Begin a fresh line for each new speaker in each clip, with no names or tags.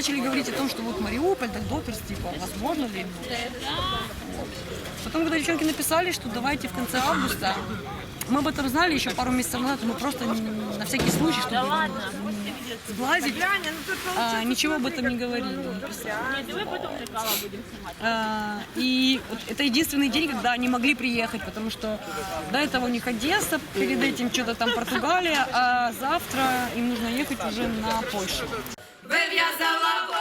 начали говорить о том, что вот Мариуполь, так Доперс, типа, возможно ли? Потом, когда девчонки написали, что давайте в конце августа, мы об этом знали еще пару месяцев назад, мы просто на всякий случай, чтобы сглазить, а, ничего об этом не говорили. не писали. А, И вот это единственный день, когда они могли приехать, потому что до этого у них Одесса, перед этим что-то там Португалия, а завтра им нужно ехать уже на Польшу.
Вив'язала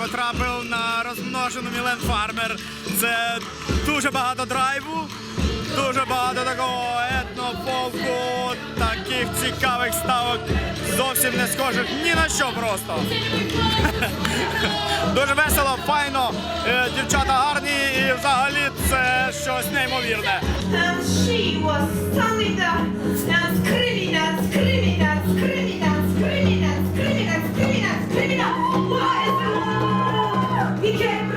потрапив на розмножену Мілен Фармер. Це дуже багато драйву, дуже багато такого етнофолку, таких цікавих ставок, зовсім не схожих ні на що просто. Дуже весело, файно, е, дівчата гарні і взагалі це щось неймовірне.
teacher.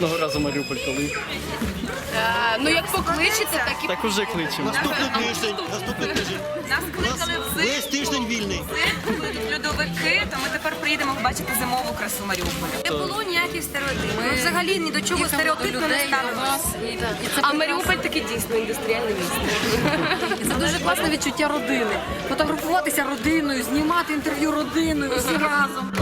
Наступного разу Маріуполь коли?
Ну як покличете, так і
Так уже кличемо.
Наступний тиждень, наступний тиждень.
Нас кликали
Весь
взимку,
тиждень вільний.
взимку будуть льодовики, то ми тепер приїдемо побачити зимову красу Маріуполя. Не було ніяких стереотипів. Ми взагалі ні до чого стереотипно не ставимося.
А Маріуполь таки дійсно індустріальне місто.
Це дуже класне відчуття родини. Фотографуватися родиною, знімати інтерв'ю родиною всі разом.